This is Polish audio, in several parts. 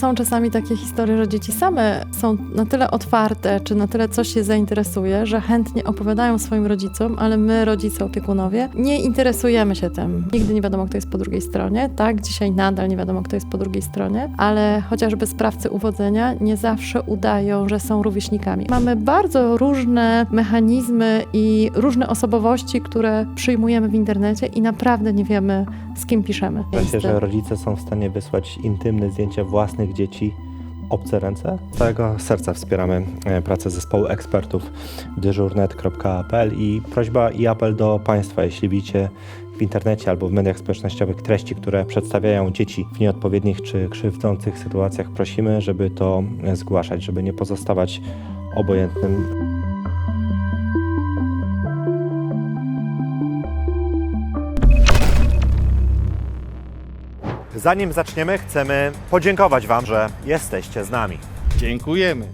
Są czasami takie historie, że dzieci same są na tyle otwarte, czy na tyle coś się zainteresuje, że chętnie opowiadają swoim rodzicom, ale my, rodzice, opiekunowie, nie interesujemy się tym. Nigdy nie wiadomo, kto jest po drugiej stronie, tak? Dzisiaj nadal nie wiadomo, kto jest po drugiej stronie, ale chociażby sprawcy uwodzenia nie zawsze udają, że są rówieśnikami. Mamy bardzo różne mechanizmy i różne osobowości, które przyjmujemy w internecie i naprawdę nie wiemy, z kim piszemy. Się, że rodzice są w stanie wysłać intymne zdjęcia własnych dzieci obce ręce. Z całego serca wspieramy e, pracę zespołu ekspertów dyżurnet.pl i prośba i apel do Państwa, jeśli widzicie w internecie albo w mediach społecznościowych treści, które przedstawiają dzieci w nieodpowiednich czy krzywdzących sytuacjach, prosimy, żeby to zgłaszać, żeby nie pozostawać obojętnym. Zanim zaczniemy, chcemy podziękować Wam, że jesteście z nami. Dziękujemy.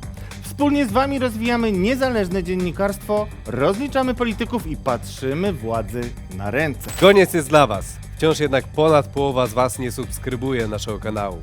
Wspólnie z Wami rozwijamy niezależne dziennikarstwo, rozliczamy polityków i patrzymy władzy na ręce. Koniec jest dla Was. Wciąż jednak ponad połowa z Was nie subskrybuje naszego kanału.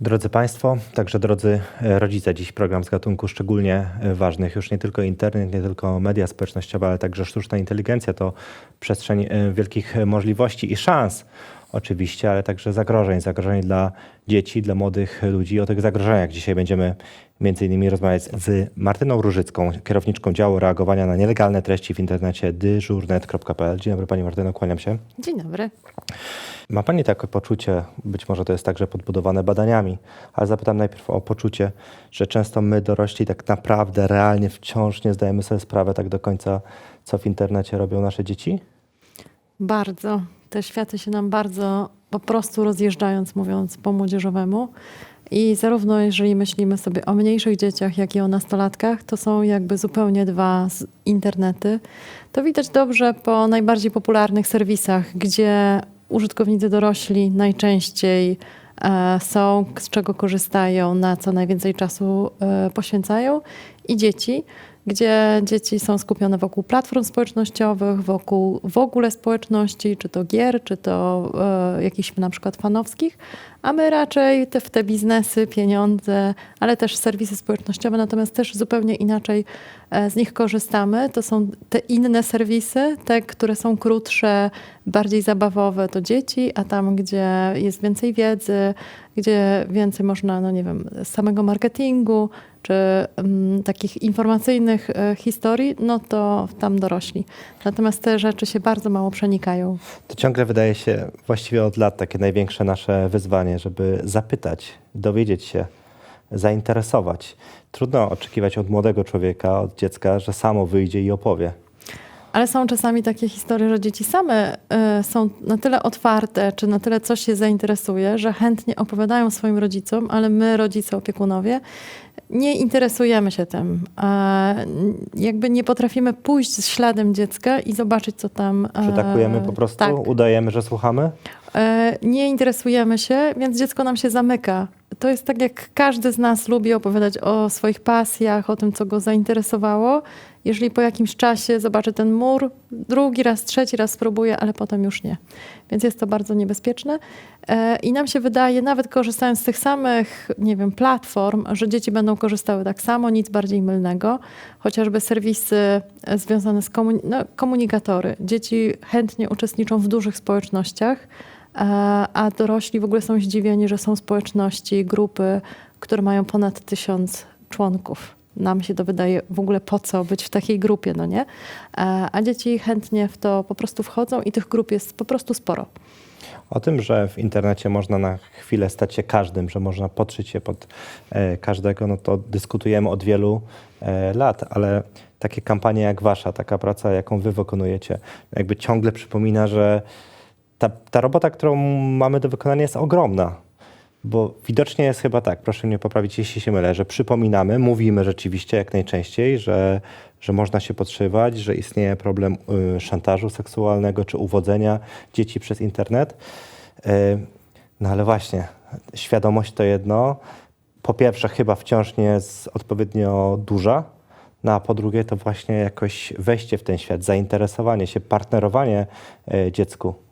Drodzy Państwo, także drodzy e, rodzice, dziś program z gatunku szczególnie e, ważnych. Już nie tylko internet, nie tylko media społecznościowe, ale także sztuczna inteligencja to przestrzeń e, wielkich możliwości i szans oczywiście, ale także zagrożeń. Zagrożeń dla dzieci, dla młodych ludzi. O tych zagrożeniach dzisiaj będziemy między innymi rozmawiać z Martyną Różycką, kierowniczką działu reagowania na nielegalne treści w internecie dyżurnet.pl. Dzień dobry Pani Martyno, kłaniam się. Dzień dobry. Ma Pani takie poczucie, być może to jest także podbudowane badaniami, ale zapytam najpierw o poczucie, że często my dorośli tak naprawdę, realnie wciąż nie zdajemy sobie sprawy tak do końca, co w internecie robią nasze dzieci? Bardzo. Te światy się nam bardzo po prostu rozjeżdżając, mówiąc po młodzieżowemu. I zarówno jeżeli myślimy sobie o mniejszych dzieciach, jak i o nastolatkach, to są jakby zupełnie dwa internety. To widać dobrze po najbardziej popularnych serwisach, gdzie użytkownicy dorośli najczęściej e, są, z czego korzystają, na co najwięcej czasu e, poświęcają, i dzieci, gdzie dzieci są skupione wokół platform społecznościowych, wokół w ogóle społeczności, czy to gier, czy to e, jakichś na przykład fanowskich, a my raczej te, w te biznesy, pieniądze, ale też serwisy społecznościowe, natomiast też zupełnie inaczej e, z nich korzystamy. To są te inne serwisy, te, które są krótsze, bardziej zabawowe, to dzieci, a tam, gdzie jest więcej wiedzy, gdzie więcej można, no nie wiem, samego marketingu, czy mm, takich informacyjnych e, historii, no to tam dorośli. Natomiast te rzeczy się bardzo mało przenikają. To ciągle wydaje się właściwie od lat takie największe nasze wyzwanie, żeby zapytać, dowiedzieć się, zainteresować. Trudno oczekiwać od młodego człowieka, od dziecka, że samo wyjdzie i opowie. Ale są czasami takie historie, że dzieci same e, są na tyle otwarte, czy na tyle coś się zainteresuje, że chętnie opowiadają swoim rodzicom, ale my, rodzice, opiekunowie, nie interesujemy się tym. Jakby nie potrafimy pójść śladem dziecka i zobaczyć, co tam. e, Przytakujemy po prostu, Tak. udajemy, że słuchamy. E, nie interesujemy się, więc dziecko nam się zamyka. To jest tak, jak każdy z nas lubi opowiadać o swoich pasjach, o tym, co go zainteresowało. Jeżeli po jakimś czasie zobaczy ten mur, drugi raz, trzeci raz spróbuje, ale potem już nie. Więc jest to bardzo niebezpieczne. E, I nam się wydaje, nawet korzystając z tych samych, nie wiem, platform, że dzieci będą korzystały tak samo, nic bardziej mylnego. Chociażby serwisy e, związane z no, komunikatory. Dzieci chętnie uczestniczą w dużych społecznościach, a, a dorośli w ogóle są zdziwieni, że są społeczności, grupy, które mają ponad tysiąc członków. Nam się to wydaje w ogóle po co być w takiej grupie, no nie? A, a dzieci chętnie w to po prostu wchodzą i tych grup jest po prostu sporo. O tym, że w internecie można na chwilę stać się każdym, że można podszyć się pod e, każdego, no to dyskutujemy od wielu e, lat, ale takie kampanie jak wasza, taka praca, jaką wy wykonujecie, jakby ciągle przypomina, że ta, ta robota, którą mamy do wykonania jest ogromna. Bo widocznie jest chyba tak, proszę mnie poprawić, jeśli się mylę, że przypominamy, mówimy rzeczywiście jak najczęściej, że, że można się podszywać, że istnieje problem y, szantażu seksualnego czy uwodzenia dzieci przez internet. Y, no ale właśnie, świadomość to jedno. Po pierwsze, chyba wciąż nie jest odpowiednio duża. No a po drugie, to właśnie jakoś wejście w ten świat, zainteresowanie się, partnerowanie y, dziecku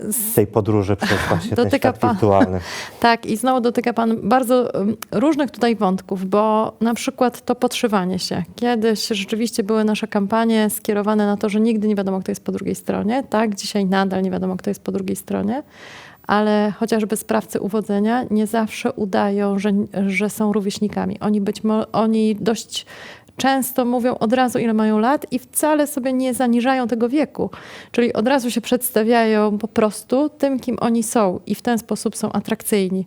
z tej podróży przez właśnie ten Dotyka świat pan- wirtualny. Tak, i znowu dotyka Pan bardzo różnych tutaj wątków, bo na przykład to podszywanie się. Kiedyś rzeczywiście były nasze kampanie skierowane na to, że nigdy nie wiadomo, kto jest po drugiej stronie. Tak, dzisiaj nadal nie wiadomo, kto jest po drugiej stronie, ale chociażby sprawcy uwodzenia nie zawsze udają, że, że są rówieśnikami. Oni, być mo- oni dość często mówią od razu, ile mają lat i wcale sobie nie zaniżają tego wieku. Czyli od razu się przedstawiają po prostu tym, kim oni są i w ten sposób są atrakcyjni.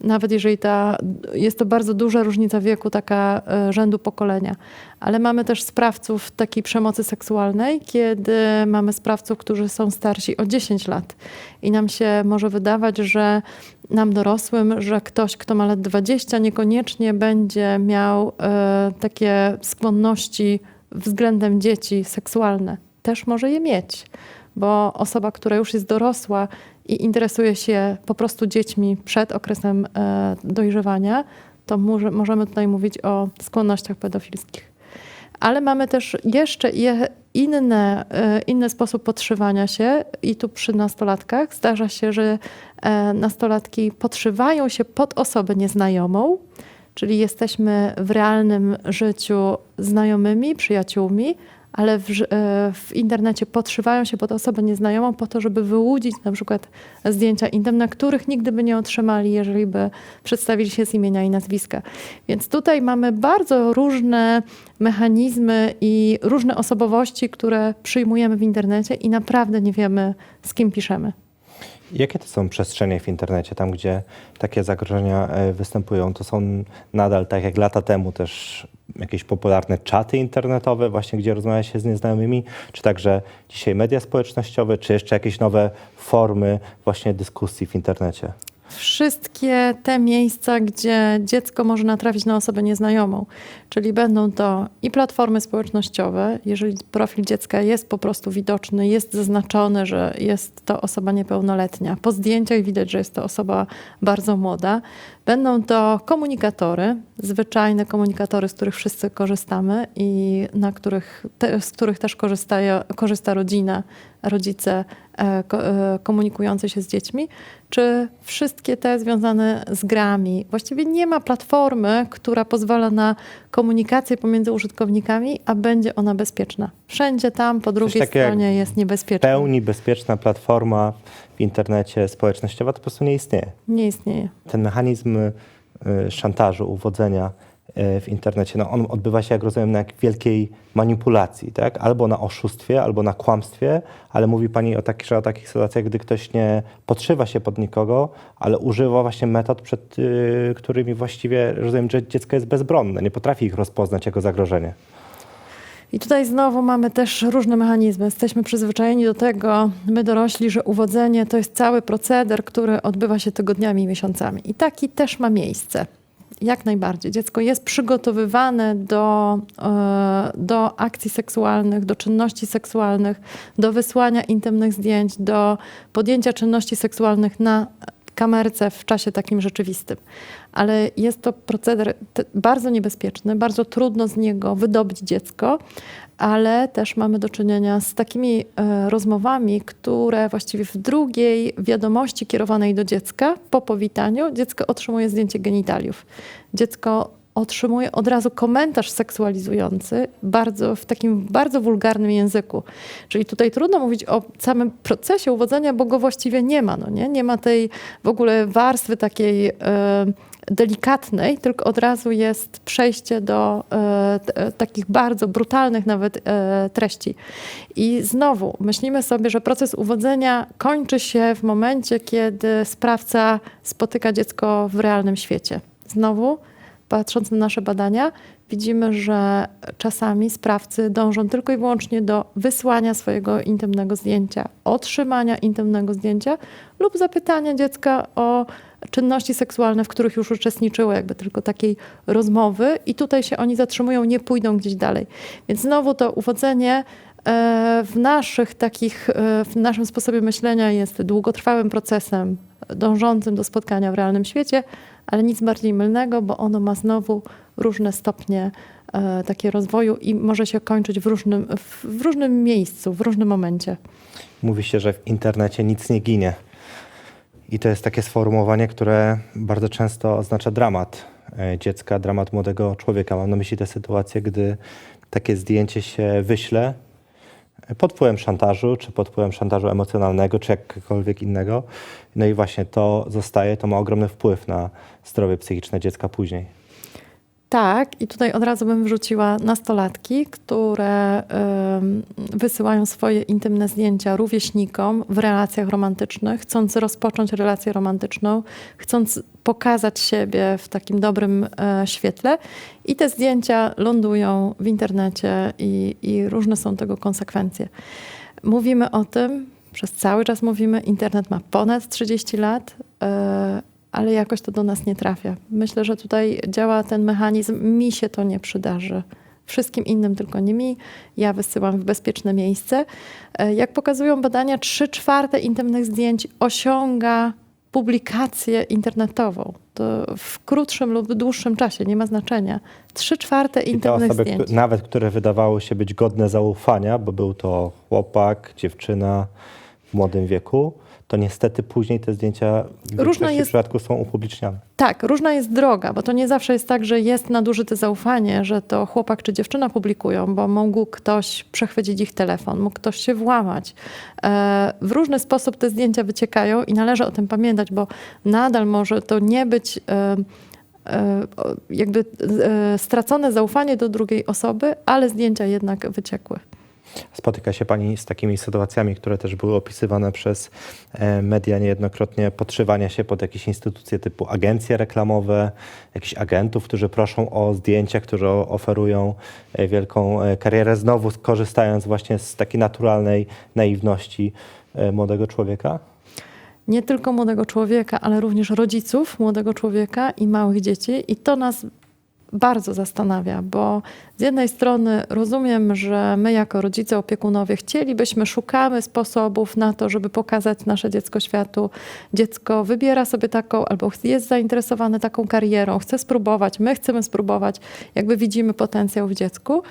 Nawet jeżeli ta, jest to bardzo duża różnica wieku, taka e, rzędu pokolenia. Ale mamy też sprawców takiej przemocy seksualnej, kiedy mamy sprawców, którzy są starsi o 10 lat. I nam się może wydawać, że nam dorosłym, że ktoś, kto ma lat 20, niekoniecznie będzie miał e, takie skłonności względem dzieci seksualne. Też może je mieć, bo osoba, która już jest dorosła i interesuje się po prostu dziećmi przed okresem e, dojrzewania, to może, możemy tutaj mówić o skłonnościach pedofilskich. Ale mamy też jeszcze je- inne, e, inny sposób podszywania się i tu przy nastolatkach. Zdarza się, że e, nastolatki podszywają się pod osobę nieznajomą, czyli jesteśmy w realnym życiu znajomymi, przyjaciółmi, ale w, e, w internecie podszywają się pod osobę nieznajomą po to, żeby wyłudzić na przykład zdjęcia intymne, których nigdy by nie otrzymali, jeżeli by przedstawili się z imienia i nazwiska. Więc tutaj mamy bardzo różne mechanizmy i różne osobowości, które przyjmujemy w internecie i naprawdę nie wiemy, z kim piszemy. Jakie to są przestrzenie w internecie, tam gdzie takie zagrożenia e, występują? To są nadal, tak jak lata temu, też jakieś popularne czaty internetowe, właśnie gdzie rozmawia się z nieznajomymi, czy także dzisiaj media społecznościowe, czy jeszcze jakieś nowe formy właśnie dyskusji w internecie? Wszystkie te miejsca, gdzie dziecko może natrafić na osobę nieznajomą, czyli będą to i platformy społecznościowe, jeżeli profil dziecka jest po prostu widoczny, jest zaznaczony, że jest to osoba niepełnoletnia. Po zdjęciach widać, że jest to osoba bardzo młoda. Będą to komunikatory, zwyczajne komunikatory, z których wszyscy korzystamy i na których, te, z których też korzystają, korzysta rodzina, rodzice e, e, komunikujący się z dziećmi, czy wszystkie te związane z grami. Właściwie nie ma platformy, która pozwala na komunikację pomiędzy użytkownikami, a będzie ona bezpieczna. Wszędzie tam po drugiej stronie jest niebezpieczna. Pełni bezpieczna platforma w internecie społecznościowa to po prostu nie istnieje. Nie istnieje. Ten mechanizm y, szantażu, uwodzenia y, w internecie, no on odbywa się, jak rozumiem, na wielkiej manipulacji, tak? Albo na oszustwie, albo na kłamstwie, ale mówi Pani o, takich, że o takich sytuacjach, gdy ktoś nie podszywa się pod nikogo, ale używa właśnie metod, przed y, którymi właściwie, rozumiem, że dziecko jest bezbronne, nie potrafi ich rozpoznać jako zagrożenie. I tutaj znowu mamy też różne mechanizmy. Jesteśmy przyzwyczajeni do tego, my dorośli, że uwodzenie to jest cały proceder, który odbywa się tygodniami i miesiącami. I taki też ma miejsce. Jak najbardziej. Dziecko jest przygotowywane do, e, do akcji seksualnych, do czynności seksualnych, do wysłania intymnych zdjęć, do podjęcia czynności seksualnych na kamerce w czasie takim rzeczywistym. Ale jest to proceder bardzo niebezpieczny, bardzo trudno z niego wydobyć dziecko, ale też mamy do czynienia z takimi e, rozmowami, które właściwie w drugiej wiadomości kierowanej do dziecka po powitaniu dziecko otrzymuje zdjęcie genitaliów. Dziecko otrzymuje od razu komentarz seksualizujący bardzo, w takim bardzo wulgarnym języku. Czyli tutaj trudno mówić o samym procesie uwodzenia, bo go właściwie nie ma. No nie? nie ma tej w ogóle warstwy takiej e, delikatnej, tylko od razu jest przejście do e, e, takich bardzo brutalnych nawet treści. I znowu myślimy sobie, że proces uwodzenia kończy się w momencie, kiedy sprawca spotyka dziecko w realnym świecie. Znowu patrząc na nasze badania, widzimy, że czasami sprawcy dążą tylko i wyłącznie do wysłania swojego intymnego zdjęcia, otrzymania intymnego zdjęcia lub zapytania dziecka o czynności seksualne, w których już uczestniczyły, jakby tylko takiej rozmowy, i tutaj się oni zatrzymują, nie pójdą gdzieś dalej. Więc znowu to uwodzenie e, w naszych takich, e, w naszym sposobie myślenia jest długotrwałym procesem dążącym do spotkania w realnym świecie, ale nic bardziej mylnego, bo ono ma znowu różne stopnie e, takie rozwoju i może się kończyć w różnym, w, w różnym miejscu, w różnym momencie. Mówi się, że w internecie nic nie ginie. I to jest takie sformułowanie, które bardzo często oznacza dramat e, dziecka, dramat młodego człowieka. Mam na myśli tę sytuację, gdy takie zdjęcie się wyśle pod wpływem szantażu, czy pod wpływem szantażu emocjonalnego, czy jakkolwiek innego. No i właśnie to zostaje, to ma ogromny wpływ na zdrowie psychiczne dziecka później. Tak, i tutaj od razu bym wrzuciła nastolatki, które ym, wysyłają swoje intymne zdjęcia rówieśnikom w relacjach romantycznych, chcąc rozpocząć relację romantyczną, chcąc pokazać siebie w takim dobrym e, świetle. I te zdjęcia lądują w internecie i, i różne są tego konsekwencje. Mówimy o tym, przez cały czas mówimy, internet ma ponad 30 lat. e, ale jakoś to do nas nie trafia. Myślę, że tutaj działa ten mechanizm, mi się to nie przydarzy. Wszystkim innym, tylko nie mi. Ja wysyłam w bezpieczne miejsce. E, Jak pokazują badania, 3 czwarte intymnych zdjęć osiąga publikację internetową. To w krótszym lub dłuższym czasie, nie ma znaczenia. 3 czwarte I intymnych osoby, zdjęć. nawet które wydawały się być godne zaufania, bo był to chłopak, dziewczyna w młodym wieku, to niestety później te zdjęcia w większości jest- przypadków są upubliczniane. Tak, różna jest droga, bo to nie zawsze jest tak, że jest nadużyte zaufanie, że to chłopak czy dziewczyna publikują, bo mógł ktoś przechwycić ich telefon, mógł ktoś się włamać. E, w różny sposób te zdjęcia wyciekają i należy o tym pamiętać, bo nadal może to nie być e, e, jakby stracone zaufanie do drugiej osoby, ale zdjęcia jednak wyciekły. Spotyka się Pani z takimi sytuacjami, które też były opisywane przez e, media niejednokrotnie, podszywania się pod jakieś instytucje typu agencje reklamowe, jakichś agentów, którzy proszą o zdjęcia, którzy oferują e, wielką e, karierę, znowu korzystając właśnie z takiej naturalnej naiwności młodego człowieka? nie tylko młodego człowieka, ale również rodziców młodego człowieka i małych dzieci. I to nas bardzo zastanawia, bo z jednej strony rozumiem, że my jako rodzice, opiekunowie chcielibyśmy, szukamy sposobów na to, żeby pokazać nasze dziecko światu. Dziecko wybiera sobie taką, albo jest zainteresowane taką karierą, chce spróbować, my chcemy spróbować, jakby widzimy potencjał w dziecku.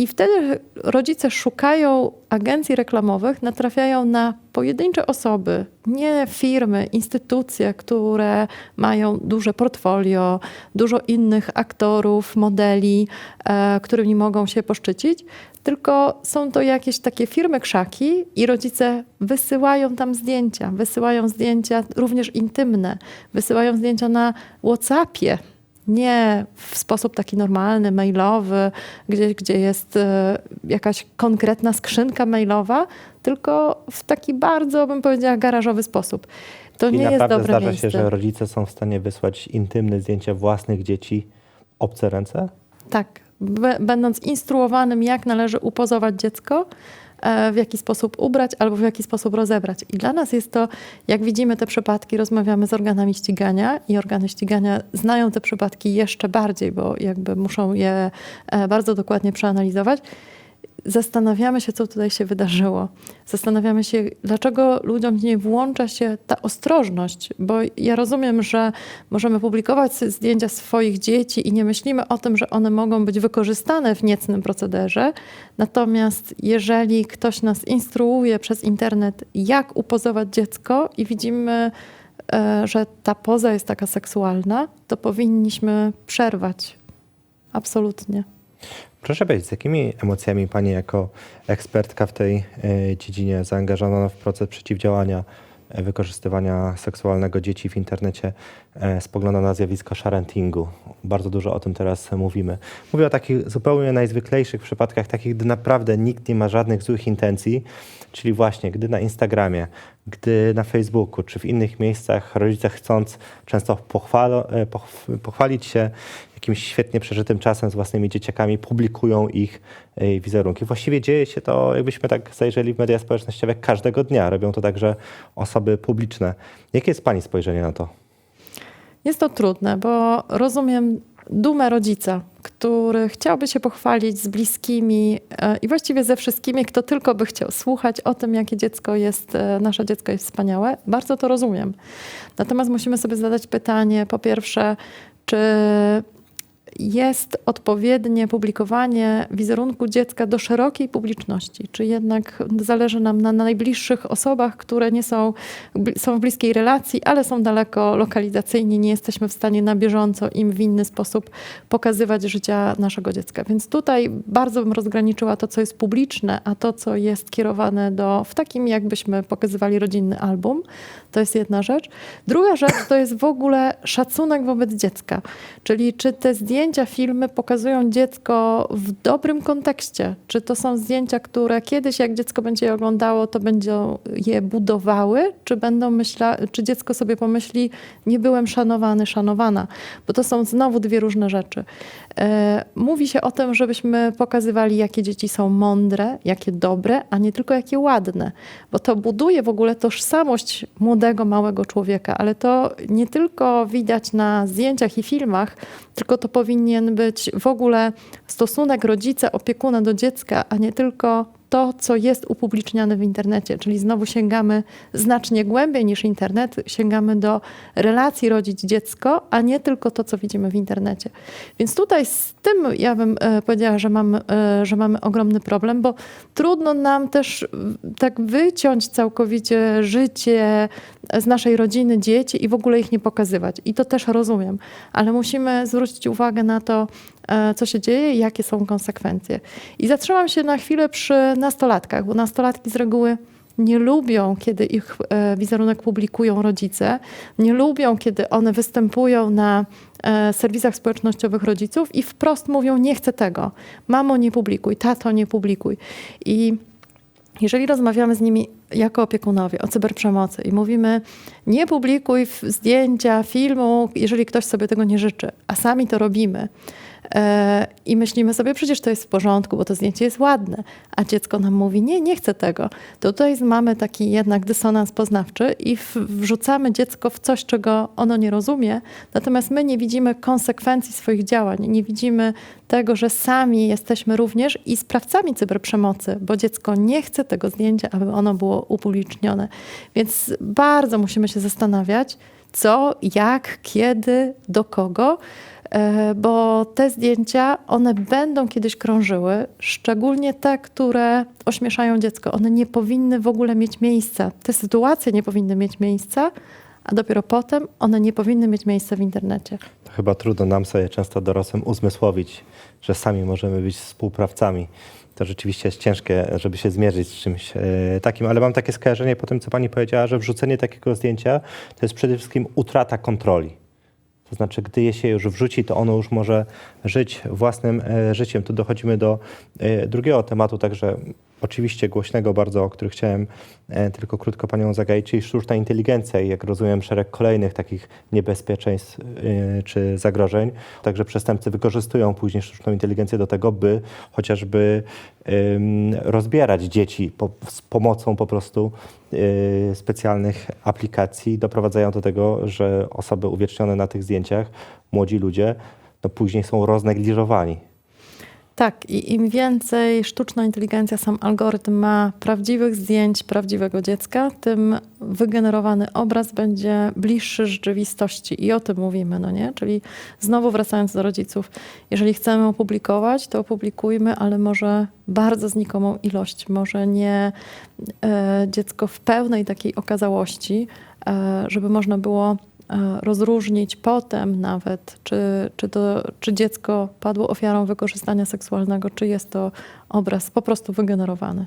I wtedy rodzice szukają agencji reklamowych, natrafiają na pojedyncze osoby, nie firmy, instytucje, które mają duże portfolio, dużo innych aktorów, modeli, e, którymi mogą się poszczycić, tylko są to jakieś takie firmy krzaki i rodzice wysyłają tam zdjęcia, wysyłają zdjęcia również intymne, wysyłają zdjęcia na WhatsAppie, nie w sposób taki normalny, mailowy, gdzie, gdzie jest e, jakaś konkretna skrzynka mailowa, tylko w taki bardzo, bym powiedziała, garażowy sposób. To I nie jest dobre zdarza miejsce. się, że rodzice są w stanie wysłać intymne zdjęcia własnych dzieci obce ręce? Tak, będąc instruowanym, jak należy upozować dziecko, w jaki sposób ubrać albo w jaki sposób rozebrać. I dla nas jest to, jak widzimy te przypadki, rozmawiamy z organami ścigania i organy ścigania znają te przypadki jeszcze bardziej, bo jakby muszą je e, bardzo dokładnie przeanalizować. Zastanawiamy się, co tutaj się wydarzyło. Zastanawiamy się, dlaczego ludziom nie włącza się ta ostrożność, bo ja rozumiem, że możemy publikować zdjęcia swoich dzieci i nie myślimy o tym, że one mogą być wykorzystane w niecnym procederze. Natomiast jeżeli ktoś nas instruuje przez internet, jak upozować dziecko i widzimy, e, że ta poza jest taka seksualna, to powinniśmy przerwać. Absolutnie. Proszę powiedzieć, z jakimi emocjami Pani jako ekspertka w tej e, dziedzinie zaangażowana w proces przeciwdziałania e, wykorzystywania seksualnego dzieci w internecie e, spogląda na zjawisko sharentingu? Bardzo dużo o tym teraz mówimy. Mówię o takich zupełnie najzwyklejszych przypadkach, takich, gdy naprawdę nikt nie ma żadnych złych intencji, czyli właśnie gdy na Instagramie gdy na Facebooku czy w innych miejscach rodzice chcąc często pochwalo, e, pochw- pochwalić się jakimś świetnie przeżytym czasem z własnymi dzieciakami, publikują ich e, wizerunki. Właściwie dzieje się to, jakbyśmy tak zajrzeli w media społecznościowe, każdego dnia. Robią to także osoby publiczne. Jakie jest Pani spojrzenie na to? Jest to trudne, bo rozumiem dumę rodzica, który chciałby się pochwalić z bliskimi e, i właściwie ze wszystkimi, kto tylko by chciał słuchać o tym, jakie dziecko jest, e, nasze dziecko jest wspaniałe. Bardzo to rozumiem. Natomiast musimy sobie zadać pytanie, po pierwsze, czy jest odpowiednie publikowanie wizerunku dziecka do szerokiej publiczności? Czy jednak zależy nam na najbliższych osobach, które nie są, są w bliskiej relacji, ale są daleko lokalizacyjnie, nie jesteśmy w stanie na bieżąco im w inny sposób pokazywać życia naszego dziecka. Więc tutaj bardzo bym rozgraniczyła to, co jest publiczne, a to, co jest kierowane do, w takim jakbyśmy pokazywali rodzinny album. To jest jedna rzecz. Druga rzecz to jest w ogóle szacunek wobec dziecka. Czyli czy te zdjęcia, filmy pokazują dziecko w dobrym kontekście? Czy to są zdjęcia, które kiedyś, jak dziecko będzie je oglądało, to będą je budowały? Czy będą myśla, czy dziecko sobie pomyśli, nie byłem szanowany, szanowana? Bo to są znowu dwie różne rzeczy. E, Mówi się o tym, żebyśmy pokazywali, jakie dzieci są mądre, jakie dobre, a nie tylko jakie ładne, bo to buduje w ogóle tożsamość młodego, małego człowieka, ale to nie tylko widać na zdjęciach i filmach, tylko to powinien być w ogóle stosunek rodzica, opiekuna do dziecka, a nie tylko to, co jest upubliczniane w internecie, czyli znowu sięgamy znacznie głębiej niż internet, sięgamy do relacji rodzic-dziecko, a nie tylko to, co widzimy w internecie. Więc tutaj z tym ja bym e, powiedziała, że mamy, e, że mamy ogromny problem, bo trudno nam też tak wyciąć całkowicie życie z naszej rodziny, dzieci i w ogóle ich nie pokazywać. I to też rozumiem, ale musimy zwrócić uwagę na to, e, co się dzieje i jakie są konsekwencje. I zatrzymam się na chwilę przy nastolatkach, bo nastolatki z reguły nie lubią, kiedy ich e, wizerunek publikują rodzice, nie lubią, kiedy one występują na e, serwisach społecznościowych rodziców i wprost mówią: Nie chcę tego. Mamo, nie publikuj, tato, nie publikuj. I jeżeli rozmawiamy z nimi jako opiekunowie o cyberprzemocy i mówimy, nie publikuj zdjęcia, filmu, jeżeli ktoś sobie tego nie życzy, a sami to robimy. E, I myślimy sobie, przecież to jest w porządku, bo to zdjęcie jest ładne, a dziecko nam mówi, nie, nie chcę tego. To tutaj mamy taki jednak dysonans poznawczy i wrzucamy dziecko w coś, czego ono nie rozumie, natomiast my nie widzimy konsekwencji swoich działań, nie widzimy tego, że sami jesteśmy również i sprawcami cyberprzemocy, bo dziecko nie chce tego zdjęcia, aby ono było upublicznione. Więc bardzo musimy się zastanawiać, co, jak, kiedy, do kogo, e, bo te zdjęcia, one będą kiedyś krążyły, szczególnie te, które ośmieszają dziecko. One nie powinny w ogóle mieć miejsca. Te sytuacje nie powinny mieć miejsca, a dopiero potem one nie powinny mieć miejsca w internecie. To chyba trudno nam sobie często dorosłym uzmysłowić, że sami możemy być współprawcami. To rzeczywiście jest ciężkie, żeby się zmierzyć z czymś e, takim, ale mam takie skojarzenie po tym, co pani powiedziała, że wrzucenie takiego zdjęcia to jest przede wszystkim utrata kontroli. To znaczy, gdy je się już wrzuci, to ono już może żyć własnym e, życiem. Tu dochodzimy do e, drugiego tematu, także oczywiście głośnego bardzo, o który chciałem e, tylko krótko panią zagaić, czyli sztuczna inteligencja i jak rozumiem szereg kolejnych takich niebezpieczeństw e, czy zagrożeń. Także przestępcy wykorzystują później sztuczną inteligencję do tego, by chociażby rozbierać dzieci z pomocą po prostu e, specjalnych aplikacji. Doprowadzają do tego, że osoby uwiecznione na tych zdjęciach, młodzi ludzie, no później są roznegliżowani. Tak, i im więcej sztuczna inteligencja, sam algorytm ma prawdziwych zdjęć prawdziwego dziecka, tym wygenerowany obraz będzie bliższy rzeczywistości. I o tym mówimy, no nie? Czyli znowu wracając do rodziców, jeżeli chcemy opublikować, to opublikujmy, ale może bardzo znikomą ilość, może nie e, dziecko w pełnej takiej okazałości, e, żeby można było rozróżnić potem nawet, czy, czy, to, czy dziecko padło ofiarą wykorzystania seksualnego, czy jest to obraz po prostu wygenerowany.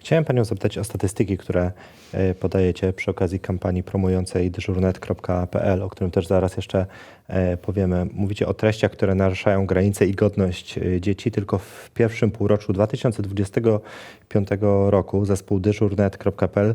Chciałem Panią zapytać o statystyki, które e, podajecie przy okazji kampanii promującej dyżurnet.pl, o którym też zaraz jeszcze e, powiemy. Mówicie o treściach, które naruszają granice i godność e, dzieci. Tylko w pierwszym półroczu 2025 roku zespół dyżurnet.pl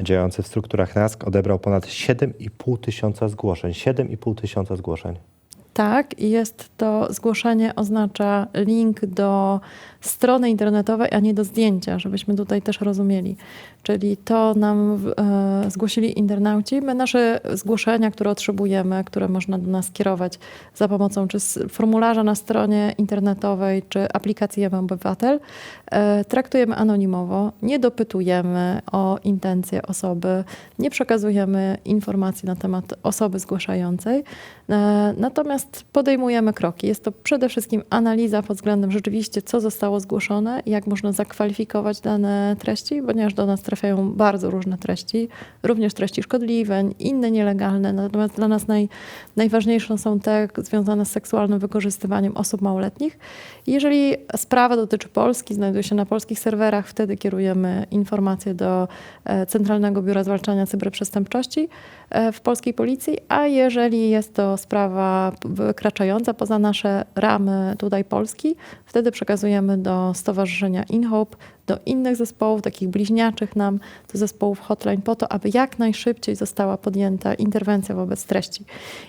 działający w strukturach NASK odebrał ponad 7,5 tysiąca zgłoszeń. 7,5 tysiąca zgłoszeń. Tak, jest to zgłoszenie oznacza link do strony internetowej, a nie do zdjęcia, żebyśmy tutaj też rozumieli. Czyli to nam e, zgłosili internauci. My nasze zgłoszenia, które otrzymujemy, które można do nas kierować za pomocą czy formularza na stronie internetowej, czy aplikacji Jem Obywatel, e, traktujemy anonimowo, nie dopytujemy o intencje osoby, nie przekazujemy informacji na temat osoby zgłaszającej. E, Natomiast podejmujemy kroki. Jest to przede wszystkim analiza pod względem rzeczywiście, co zostało zgłoszone, jak można zakwalifikować dane treści, ponieważ do nas trafiają bardzo różne treści, również treści szkodliwe, inne nielegalne. Natomiast dla nas naj, najważniejsze są te związane z seksualnym wykorzystywaniem osób małoletnich. Jeżeli sprawa dotyczy Polski, znajduje się na polskich serwerach, wtedy kierujemy informacje do e, Centralnego Biura Zwalczania Cyberprzestępczości e, w polskiej policji, a jeżeli jest to sprawa wykraczająca poza nasze ramy tutaj Polski, wtedy przekazujemy do Stowarzyszenia InHope, do innych zespołów, takich bliźniaczych nam, do zespołów hotline, po to, aby jak najszybciej została podjęta interwencja wobec treści.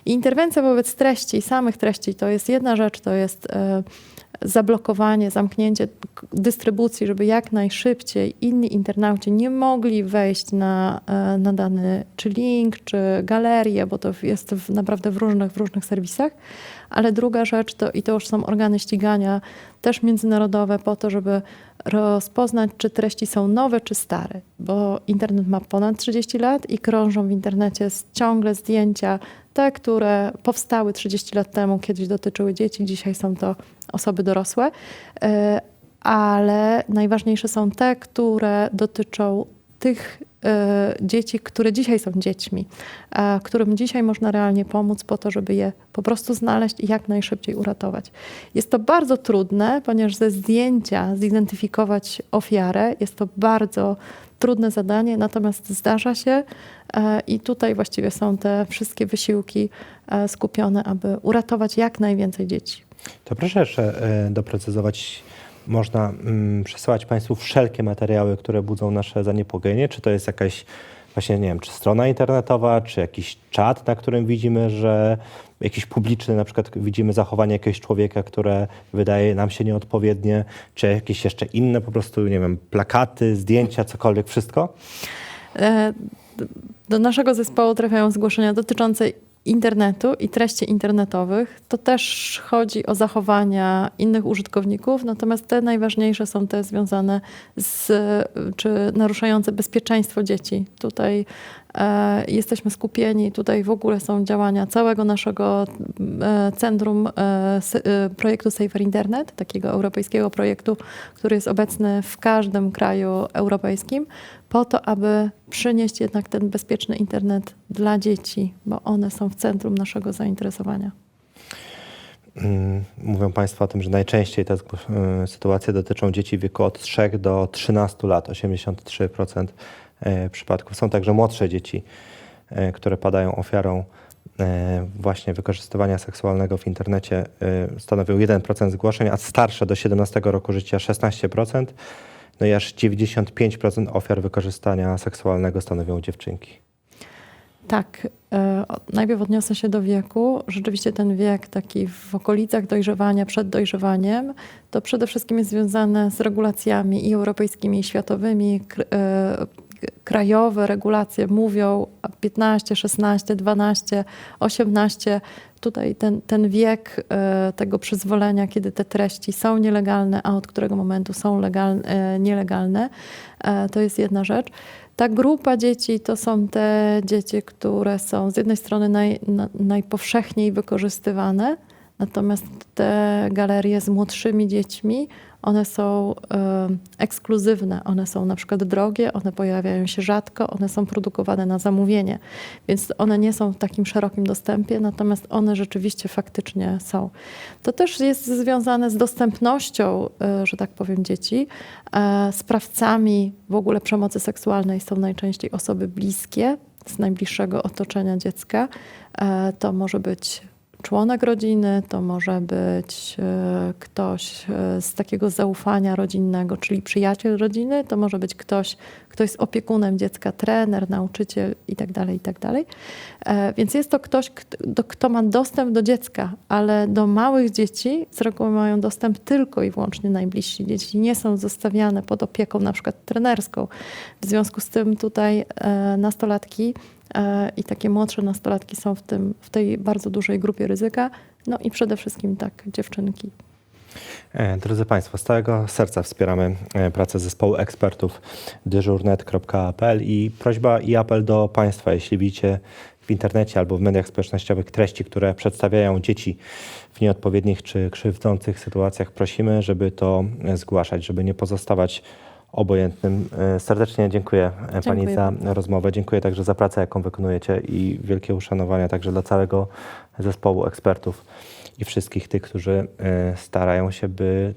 I interwencja wobec treści, samych treści, to jest jedna rzecz, to jest e, zablokowanie, zamknięcie dystrybucji, żeby jak najszybciej inni internauci nie mogli wejść na, e, na dany czy link, czy galerię, bo to jest w, naprawdę w różnych, w różnych serwisach. Ale druga rzecz to, i to już są organy ścigania, też międzynarodowe, po to, żeby rozpoznać, czy treści są nowe, czy stare, bo internet ma ponad 30 lat i krążą w internecie ciągle zdjęcia, te, które powstały 30 lat temu, kiedyś dotyczyły dzieci, dzisiaj są to osoby dorosłe, E, ale najważniejsze są te, które dotyczą tych dzieci, które dzisiaj są dziećmi, którym dzisiaj można realnie pomóc po to, żeby je po prostu znaleźć i jak najszybciej uratować. Jest to bardzo trudne, ponieważ ze zdjęcia zidentyfikować ofiarę jest to bardzo trudne zadanie, natomiast zdarza się e, i tutaj właściwie są te wszystkie wysiłki e, skupione, aby uratować jak najwięcej dzieci. To proszę jeszcze e, doprecyzować. Można mm, przesyłać Państwu wszelkie materiały, które budzą nasze zaniepokojenie? Czy to jest jakaś właśnie, nie wiem, czy strona internetowa, czy jakiś czat, na którym widzimy, że jakiś publiczny, na przykład widzimy zachowanie jakiegoś człowieka, które wydaje nam się nieodpowiednie, czy jakieś jeszcze inne po prostu, nie wiem, plakaty, zdjęcia, cokolwiek, wszystko? E, Do naszego zespołu trafiają zgłoszenia dotyczące internetu i treści internetowych. To też chodzi o zachowania innych użytkowników, natomiast te najważniejsze są te związane z, czy naruszające bezpieczeństwo dzieci. Tutaj jesteśmy skupieni, tutaj w ogóle są działania całego naszego e, centrum e, e, projektu Safer Internet, takiego europejskiego projektu, który jest obecny w każdym kraju europejskim, po to, aby przynieść jednak ten bezpieczny internet dla dzieci, bo one są w centrum naszego zainteresowania. Mm, Mówią Państwo o tym, że najczęściej te sytuacje dotyczą dzieci w wieku od 3 do 13 lat, 83% e, przypadków. Są także młodsze dzieci, e, które padają ofiarą e, właśnie wykorzystywania seksualnego w internecie. e, Stanowią 1% zgłoszeń, a starsze do 17 roku życia 16%. No i aż 95% ofiar wykorzystania seksualnego stanowią dziewczynki. Tak, e, najpierw odniosę się do wieku. Rzeczywiście ten wiek taki w okolicach dojrzewania, przed dojrzewaniem, to przede wszystkim jest związane z regulacjami i europejskimi, i światowymi. Kr- Krajowe regulacje mówią o 15, 16, 12, 18. Tutaj ten, ten wiek e, tego przyzwolenia, kiedy te treści są nielegalne, a od którego momentu są legal, e, nielegalne, e, to jest jedna rzecz. Ta grupa dzieci to są te dzieci, które są z jednej strony naj, na, najpowszechniej wykorzystywane, natomiast te galerie z młodszymi dziećmi, one są e, ekskluzywne, one są na przykład drogie, one pojawiają się rzadko, one są produkowane na zamówienie, więc one nie są w takim szerokim dostępie, natomiast one rzeczywiście faktycznie są. To też jest związane z dostępnością, e, że tak powiem, dzieci. E, Sprawcami w ogóle przemocy seksualnej są najczęściej osoby bliskie, z najbliższego otoczenia dziecka. To może być członek rodziny, to może być e, ktoś e, z takiego zaufania rodzinnego, czyli przyjaciel rodziny, to może być ktoś, kto jest opiekunem dziecka, trener, nauczyciel itd. itd. E, Więc jest to ktoś, kto, ma dostęp do dziecka, ale do małych dzieci z reguły mają dostęp tylko i wyłącznie najbliżsi. Dzieci nie są zostawiane pod opieką na przykład trenerską. W związku z tym tutaj nastolatki i takie młodsze nastolatki są w, tym, w tej bardzo dużej grupie ryzyka. No i przede wszystkim tak, dziewczynki. E, Drodzy Państwo, z całego serca wspieramy e, pracę zespołu ekspertów dyżurnet.pl i prośba i apel do Państwa, jeśli widzicie w internecie albo w mediach społecznościowych treści, które przedstawiają dzieci w nieodpowiednich czy krzywdzących sytuacjach, prosimy, żeby to e, zgłaszać, żeby nie pozostawać obojętnym. E, Serdecznie dziękuję, e, Pani Dziękuję za bardzo. rozmowę. Dziękuję także za pracę, jaką wykonujecie i wielkie uszanowania także dla całego zespołu ekspertów i wszystkich tych, którzy e, starają się, by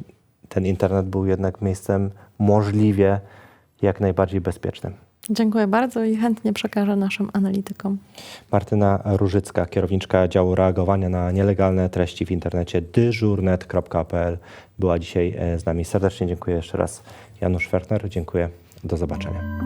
ten internet był jednak miejscem możliwie jak najbardziej bezpiecznym. Dziękuję bardzo i chętnie przekażę naszym analitykom. Martyna Różycka, kierowniczka działu reagowania na nielegalne treści w internecie dyżurnet.pl była dzisiaj z nami. Serdecznie dziękuję jeszcze raz. Janusz Werner, dziękuję. Do zobaczenia.